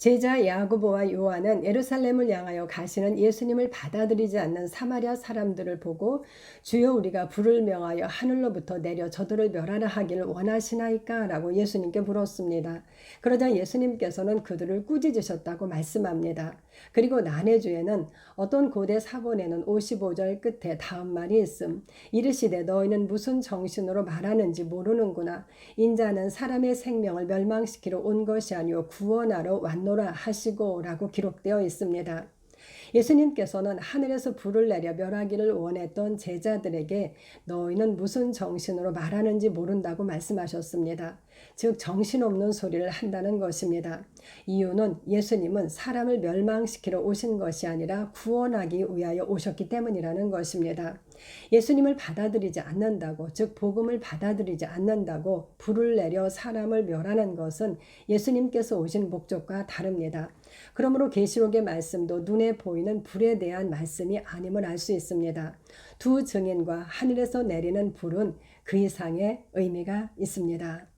제자 야고보와 요한은 예루살렘을 향하여 가시는 예수님을 받아들이지 않는 사마리아 사람들을 보고 주여 우리가 불을 명하여 하늘로부터 내려 저들을 멸하라 하기를 원하시나이까? 라고 예수님께 물었습니다. 그러자 예수님께서는 그들을 꾸짖으셨다고 말씀합니다. 그리고 난해주에는 어떤 고대 사본에는 55절 끝에 다음 말이 있음. 이르시되 너희는 무슨 정신으로 말하는지 모르는구나. 인자는 사람의 생명을 멸망시키러 온 것이 아니요 구원하러 왔노 라 하시고라고 기록되어 있습니다. 예수님께서는 하늘에서 불을 내려 멸하기를 원했던 제자들에게 너희는 무슨 정신으로 말하는지 모른다고 말씀하셨습니다. 즉 정신없는 소리를 한다는 것입니다. 이유는 예수님은 사람을 멸망시키러 오신 것이 아니라 구원하기 위하여 오셨기 때문이라는 것입니다. 예수님을 받아들이지 않는다고 즉 복음을 받아들이지 않는다고 불을 내려 사람을 멸하는 것은 예수님께서 오신 목적과 다릅니다. 그러므로 계시록의 말씀도 눈에 보이는 불에 대한 말씀이 아님을 알 수 있습니다. 두 증인과 하늘에서 내리는 불은 그 이상의 의미가 있습니다.